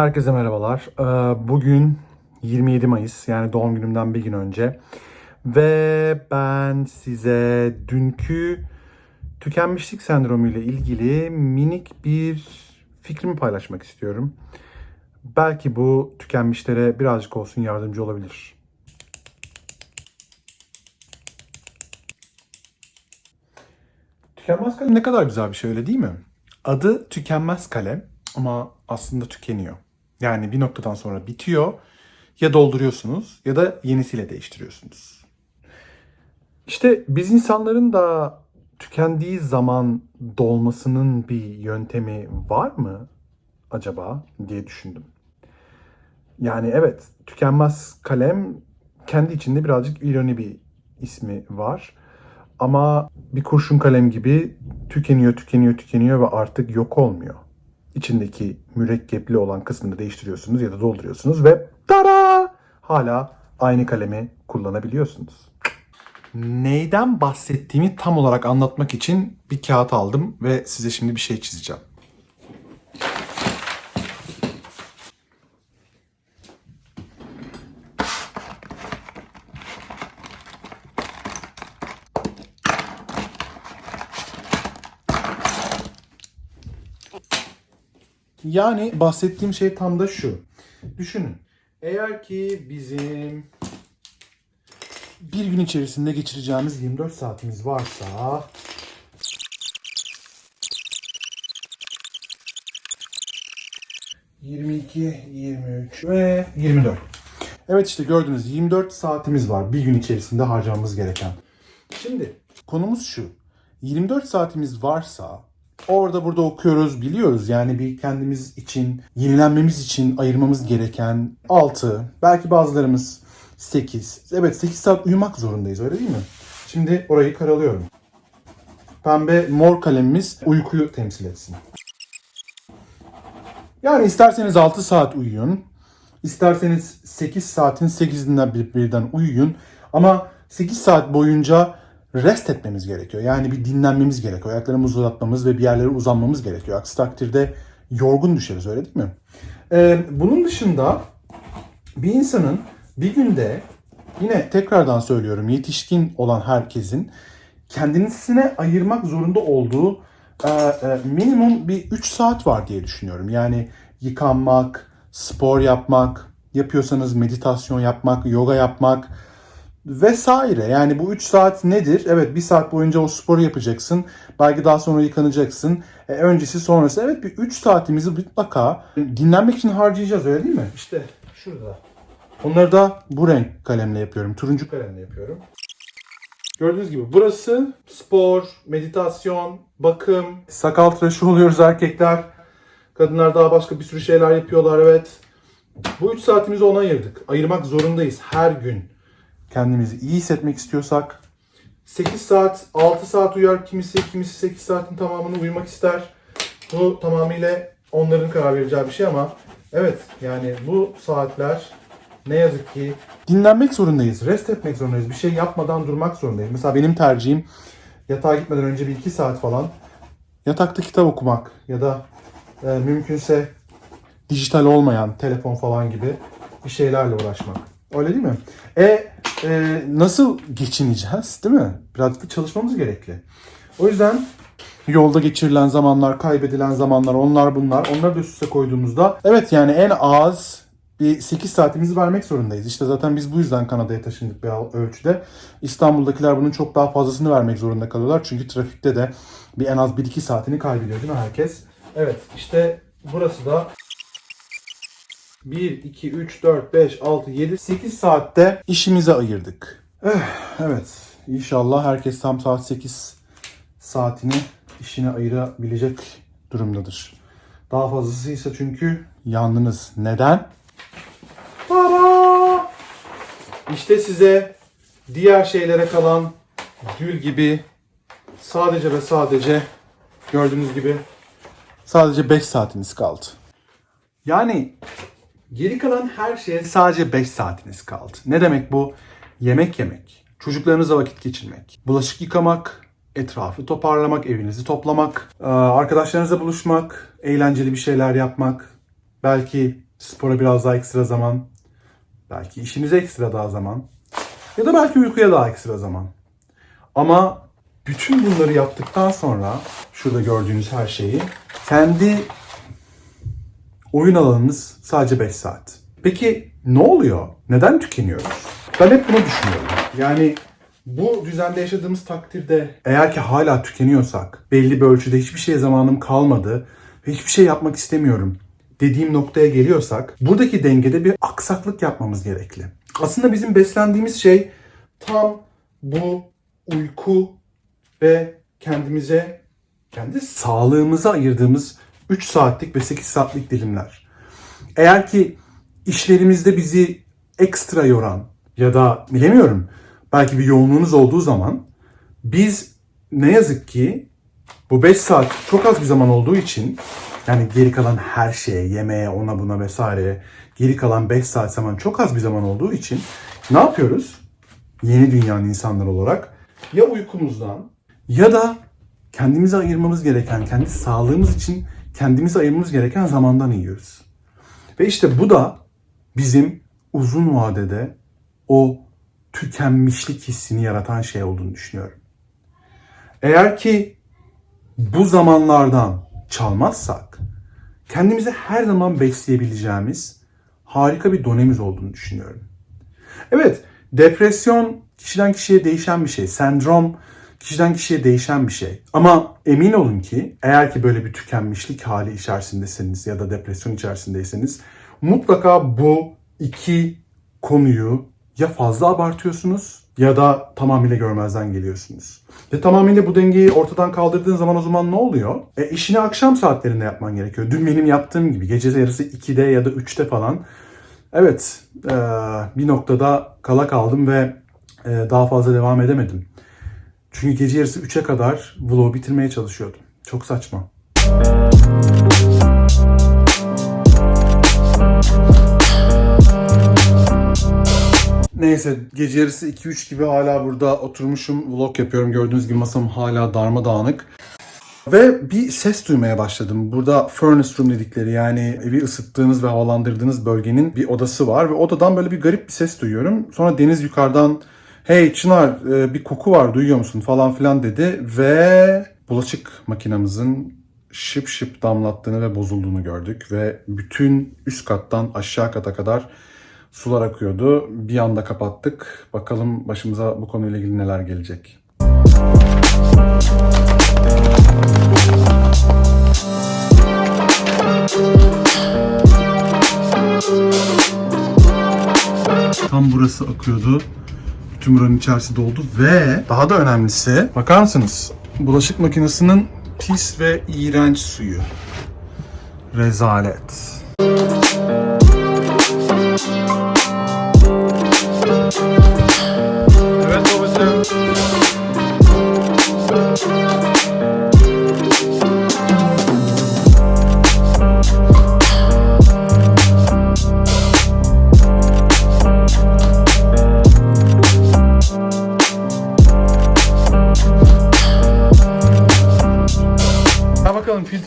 Herkese merhabalar. Ee, Bugün 27 Mayıs yani doğum günümden bir gün önce ve ben size dünkü tükenmişlik sendromu ile ilgili minik bir fikrimi paylaşmak istiyorum. Belki bu tükenmişlere birazcık olsun yardımcı olabilir. Tükenmez kalem ne kadar güzel bir şey öyle değil mi? Adı tükenmez kalem ama aslında tükeniyor. Yani bir noktadan sonra bitiyor. Ya dolduruyorsunuz ya da yenisiyle değiştiriyorsunuz. İşte biz insanların da tükendiği zaman dolmasının bir yöntemi var mı acaba diye düşündüm. Yani evet tükenmez kalem kendi içinde birazcık ironi bir ismi var. Ama bir kurşun kalem gibi tükeniyor, tükeniyor, tükeniyor ve artık yok olmuyor. İçindeki mürekkepli olan kısmını değiştiriyorsunuz ya da dolduruyorsunuz ve tara! Hala aynı kalemi kullanabiliyorsunuz. Neyden bahsettiğimi tam olarak anlatmak için bir kağıt aldım ve size şimdi bir şey çizeceğim. Yani bahsettiğim şey tam da şu. Düşünün. Eğer ki bizim bir gün içerisinde geçireceğimiz 24 saatimiz varsa ...22, 23 ve 24. Evet işte gördünüz 24 saatimiz var bir gün içerisinde harcamamız gereken. Şimdi konumuz şu. 24 saatimiz varsa orada burada okuyoruz biliyoruz yani bir kendimiz için yenilenmemiz için ayırmamız gereken 6 belki bazılarımız 8 evet 8 saat uyumak zorundayız öyle değil mi? Şimdi orayı karalıyorum. Pembe mor kalemimiz uykuyu temsil etsin. Yani isterseniz 6 saat uyuyun. isterseniz 8 saatin 8'inden bir, birden uyuyun. Ama 8 saat boyunca rest etmemiz gerekiyor. Yani bir dinlenmemiz gerekiyor. Ayaklarımızı uzatmamız ve bir yerlere uzanmamız gerekiyor. Aksi takdirde yorgun düşeriz öyle değil mi? Ee, bunun dışında bir insanın bir günde yine tekrardan söylüyorum yetişkin olan herkesin kendisine ayırmak zorunda olduğu e, e, minimum bir 3 saat var diye düşünüyorum. Yani yıkanmak, spor yapmak, yapıyorsanız meditasyon yapmak, yoga yapmak vesaire. Yani bu 3 saat nedir? Evet 1 saat boyunca o sporu yapacaksın. Belki daha sonra yıkanacaksın. E, öncesi sonrası. Evet bir 3 saatimizi mutlaka dinlenmek için harcayacağız öyle değil mi? İşte şurada. Onları da bu renk kalemle yapıyorum. Turuncu kalemle yapıyorum. Gördüğünüz gibi burası spor, meditasyon, bakım, sakal tıraşı oluyoruz erkekler. Kadınlar daha başka bir sürü şeyler yapıyorlar evet. Bu 3 saatimizi ona ayırdık. Ayırmak zorundayız her gün. Kendimizi iyi hissetmek istiyorsak 8 saat, 6 saat uyar kimisi, kimisi 8 saatin tamamını uyumak ister. Bu tamamıyla onların karar vereceği bir şey ama evet yani bu saatler ne yazık ki dinlenmek zorundayız, rest etmek zorundayız. Bir şey yapmadan durmak zorundayız. Mesela benim tercihim yatağa gitmeden önce bir iki saat falan yatakta kitap okumak ya da e, mümkünse dijital olmayan telefon falan gibi bir şeylerle uğraşmak. Öyle değil mi? E, e nasıl geçineceğiz değil mi? Birazcık çalışmamız gerekli. O yüzden yolda geçirilen zamanlar, kaybedilen zamanlar, onlar bunlar. Onları da üst üste koyduğumuzda evet yani en az bir 8 saatimizi vermek zorundayız. İşte zaten biz bu yüzden Kanada'ya taşındık bir ölçüde. İstanbul'dakiler bunun çok daha fazlasını vermek zorunda kalıyorlar. Çünkü trafikte de bir en az 1-2 saatini kaybediyor değil mi herkes? Evet işte burası da 1, 2, 3, 4, 5, 6, 7, 8 saatte işimize ayırdık. Eh, Evet inşallah herkes tam saat 8 saatini işine ayırabilecek durumdadır. Daha fazlasıysa çünkü yandınız. Neden? Para! İşte size diğer şeylere kalan gül gibi sadece ve sadece gördüğünüz gibi sadece 5 saatiniz kaldı. Yani geri kalan her şeye sadece 5 saatiniz kaldı. Ne demek bu? Yemek yemek, çocuklarınızla vakit geçirmek, bulaşık yıkamak, etrafı toparlamak, evinizi toplamak, arkadaşlarınızla buluşmak, eğlenceli bir şeyler yapmak, Belki spora biraz daha ekstra zaman. Belki işinize ekstra daha zaman. Ya da belki uykuya daha ekstra zaman. Ama bütün bunları yaptıktan sonra şurada gördüğünüz her şeyi kendi oyun alanınız sadece 5 saat. Peki ne oluyor? Neden tükeniyoruz? Ben hep bunu düşünüyorum. Yani bu düzende yaşadığımız takdirde eğer ki hala tükeniyorsak, belli bir ölçüde hiçbir şeye zamanım kalmadı ve hiçbir şey yapmak istemiyorum dediğim noktaya geliyorsak, buradaki dengede bir aksaklık yapmamız gerekli. Aslında bizim beslendiğimiz şey tam bu uyku ve kendimize, kendi sağlığımıza ayırdığımız 3 saatlik ve 8 saatlik dilimler. Eğer ki işlerimizde bizi ekstra yoran ya da bilemiyorum belki bir yoğunluğunuz olduğu zaman biz ne yazık ki bu 5 saat çok az bir zaman olduğu için yani geri kalan her şeye, yemeğe, ona buna vesaire geri kalan 5 saat zaman çok az bir zaman olduğu için ne yapıyoruz? Yeni dünyanın insanları olarak ya uykumuzdan ya da kendimize ayırmamız gereken, kendi sağlığımız için kendimize ayırmamız gereken zamandan yiyoruz. Ve işte bu da bizim uzun vadede o tükenmişlik hissini yaratan şey olduğunu düşünüyorum. Eğer ki bu zamanlardan çalmazsak kendimizi her zaman besleyebileceğimiz harika bir donemiz olduğunu düşünüyorum. Evet, depresyon kişiden kişiye değişen bir şey. Sendrom kişiden kişiye değişen bir şey. Ama emin olun ki eğer ki böyle bir tükenmişlik hali içerisindesiniz ya da depresyon içerisindeyseniz mutlaka bu iki konuyu ya fazla abartıyorsunuz ya da tamamıyla görmezden geliyorsunuz. Ve tamamıyla bu dengeyi ortadan kaldırdığın zaman o zaman ne oluyor? E işini akşam saatlerinde yapman gerekiyor. Dün benim yaptığım gibi gece yarısı 2'de ya da 3'te falan. Evet e, bir noktada kala kaldım ve e, daha fazla devam edemedim. Çünkü gece yarısı 3'e kadar vlogu bitirmeye çalışıyordum. Çok saçma. Neyse gece yarısı 2-3 gibi hala burada oturmuşum vlog yapıyorum. Gördüğünüz gibi masam hala darmadağınık. Ve bir ses duymaya başladım. Burada furnace room dedikleri yani evi ısıttığınız ve havalandırdığınız bölgenin bir odası var. Ve odadan böyle bir garip bir ses duyuyorum. Sonra Deniz yukarıdan hey Çınar e, bir koku var duyuyor musun falan filan dedi. Ve bulaşık makinamızın şıp şıp damlattığını ve bozulduğunu gördük. Ve bütün üst kattan aşağı kata kadar sular akıyordu. Bir anda kapattık. Bakalım başımıza bu konuyla ilgili neler gelecek. Tam burası akıyordu. Bütün buranın içerisi doldu ve daha da önemlisi bakar mısınız? Bulaşık makinesinin pis ve iğrenç suyu. Rezalet.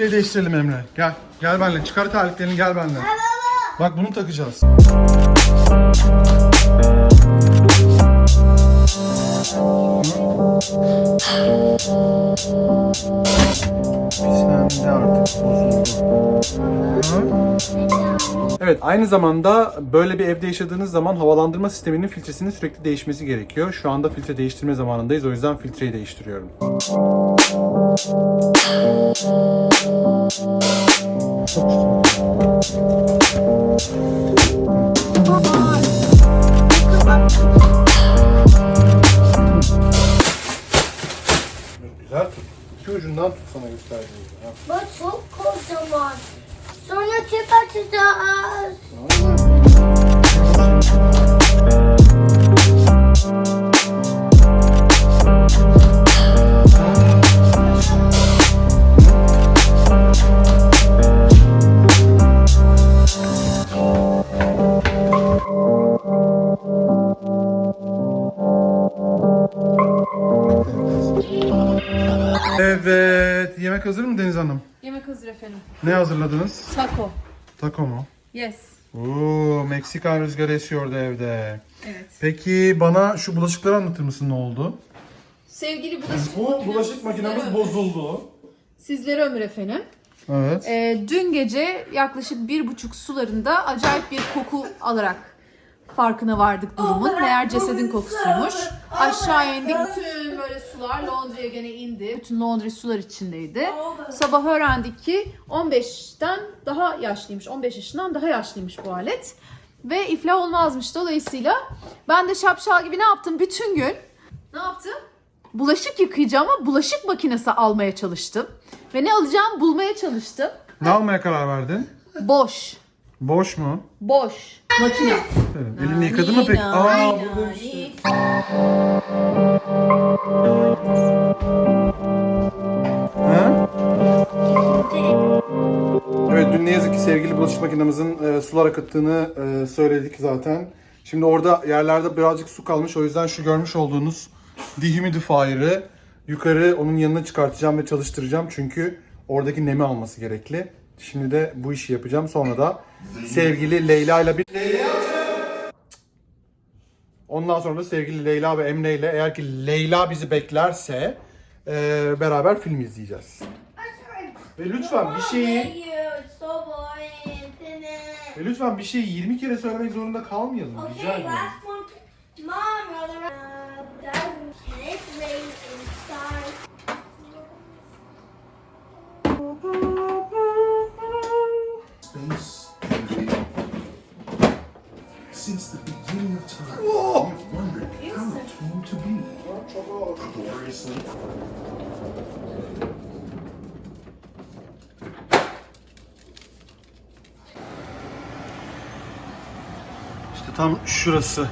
Filtreyi değiştirelim Emre. Gel. Gel benimle. Çıkar terliklerini gel benimle. Bak bunu takacağız. Artık bozuldu. Evet aynı zamanda böyle bir evde yaşadığınız zaman havalandırma sisteminin filtresinin sürekli değişmesi gerekiyor. Şu anda filtre değiştirme zamanındayız o yüzden filtreyi değiştiriyorum. Güzel İki ucundan tut sana gösterdiğim gibi. Bu çok kocaman. Sonra çöp atacağız. Evet. Ne hazırladınız? Taco. Taco mu? Yes. Oo, Meksikan rüzgarı esiyordu evde. Evet. Peki bana şu bulaşıkları anlatır mısın ne oldu? Sevgili bulaşık Bu bulaşık makinemiz bozuldu. Sizlere ömür efendim. Evet. Ee, dün gece yaklaşık bir buçuk sularında acayip bir koku alarak farkına vardık durumun. Meğer cesedin kokusuymuş. Aşağı indik. Bütün böyle sular Londra'ya gene indi. Bütün Londra sular içindeydi. Sabah öğrendik ki 15'ten daha yaşlıymış. 15 yaşından daha yaşlıymış bu alet. Ve iflah olmazmış. Dolayısıyla ben de şapşal gibi ne yaptım bütün gün? Ne yaptım? Bulaşık yıkayacağıma bulaşık makinesi almaya çalıştım. Ve ne alacağımı bulmaya çalıştım. Ne almaya karar verdin? Boş. Boş mu? Boş. Makine. Evet. Elini yıkadı mı peki? Aa burada işte. Ha? Evet dün ne yazık ki sevgili bulaşık makinemizin e, sular akıttığını e, söyledik zaten. Şimdi orada yerlerde birazcık su kalmış. O yüzden şu görmüş olduğunuz dehumidifier'ı yukarı onun yanına çıkartacağım ve çalıştıracağım. Çünkü oradaki nemi alması gerekli. Şimdi de bu işi yapacağım. Sonra da sevgili Leyla ile bir... Ondan sonra da sevgili Leyla ve Emre ile eğer ki Leyla bizi beklerse e, beraber film izleyeceğiz. Ve lütfen bir şeyi ve lütfen bir şeyi 20 kere söylemek zorunda kalmayalım. Rica ediyorum. Gloriously. İşte tam şurası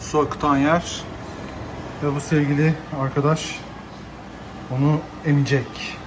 su akıtan yer ve bu sevgili arkadaş onu emecek.